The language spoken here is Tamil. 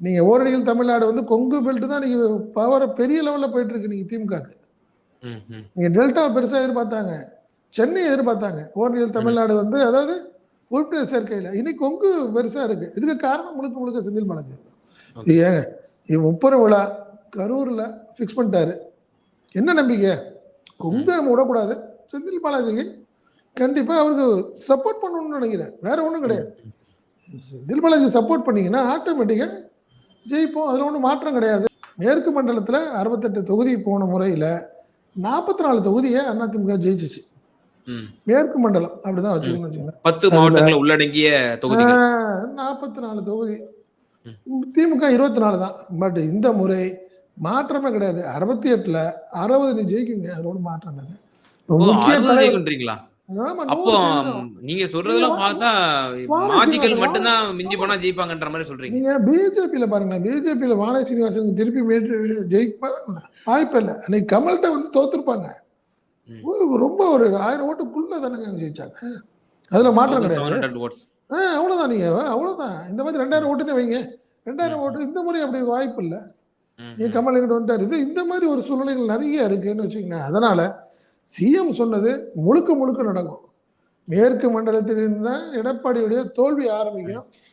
நீங்க ஓரணியில் தமிழ்நாடு வந்து கொங்கு பெல்ட் தான் நீங்க பவர் பெரிய லெவல்ல போயிட்டு இருக்கு நீங்க திமுக ம், ம். நீங்க டெல்டா பெருசா எதிர்பார்த்தாங்க. சென்னை எதிர்பார்த்தாங்க. ஓரணியில் தமிழ்நாடு வந்து அதாவது உறுப்பினர் சேர்க்கையில். இன்னைக்கு கொங்கு பெருசா இருக்கு. இதுக்கு காரணம் முழுக்க முழுக்க செந்தில் பாலாஜி. ஏங்க இது முப்பெரும் விழா கரூர்ல ஃபிக்ஸ் பண்ணிட்டாரு. என்ன நம்பிக்கை? கொங்கு நம்ம விடக்கூடாது. செந்தில் பாலாஜிக்கு கண்டிப்பா அவருக்கு சப்போர்ட் பண்ணணும்னு நினைக்கிறேன். வேற ஒன்றும் கிடையாது. செந்தில் பாலாஜி சப்போர்ட் பண்ணீங்கன்னா ஆட்டோமேட்டிக்கா ஜெயிப்போம். அதுல ஒன்றும் மாற்றம் கிடையாது. மேற்கு மண்டலத்துல அறுபத்தெட்டு தொகுதி போன முறையில நாற்பத்தி நாலு தொகுதியை அதிமுக ஜெயிச்சிச்சு. மேற்கு மண்டலம் அப்படிதான் வச்சுக்கணும் பத்து மாவட்டங்களை உள்ளடங்கிய தொகுதிகள். நாற்பத்தி நாலு தொகுதி. திமுக இருபத்தி நாலு தான். பட் இந்த முறை மாற்றமே கிடையாது. அறுபத்தி எட்டுல அறுபது நீ ஜெயிக்குங்க. அதோட மாற்றம் இல்லைங்க. அப்போ. நீங்க சொல்றதெல்லாம் பார்த்தா மாஜிக்கல் மட்டும்தான் மிஞ்சி போனா ஜெயிப்பாங்கன்ற மாதிரி சொல்றீங்க. நீங்க பிஜேபியில பாருங்க. பிஜேபியில வானதி சீனிவாசன் திருப்பி ஜெயிப்ப வாய்ப்பு இல்லை. அன்னைக்கு கமல்கிட்ட வந்து தோத்துருப்பாங்க. ரொம்ப ஒரு ஆயிரம் ஓட்டுக்குள்ள தானங்க ஜெயிச்சாங்க. அதுல மாற்றம் கிடையாது. 1700 votes. ஆ, அவ்வளவுதான் நீங்க. அவ்வளவுதான். இந்த மாதிரி ரெண்டாயிரம் ஓட்டுன்னு வைங்க. ரெண்டாயிரம் ஓட்டு இந்த முறை அப்படி வாய்ப்பு இல்லை. ம், நீ ம். கமல் எங்கிட்ட வந்துட்டாரு. இது இந்த மாதிரி ஒரு சூழ்நிலைகள் நிறைய இருக்குன்னு வச்சுக்கோங்க அதனால சிஎம் சொன்னது முழுக்க முழுக்க நடக்கும். மேற்கு மண்டலத்தில் இருந்தால் எடப்பாடியுடைய தோல்வி ஆரம்பிக்கும்.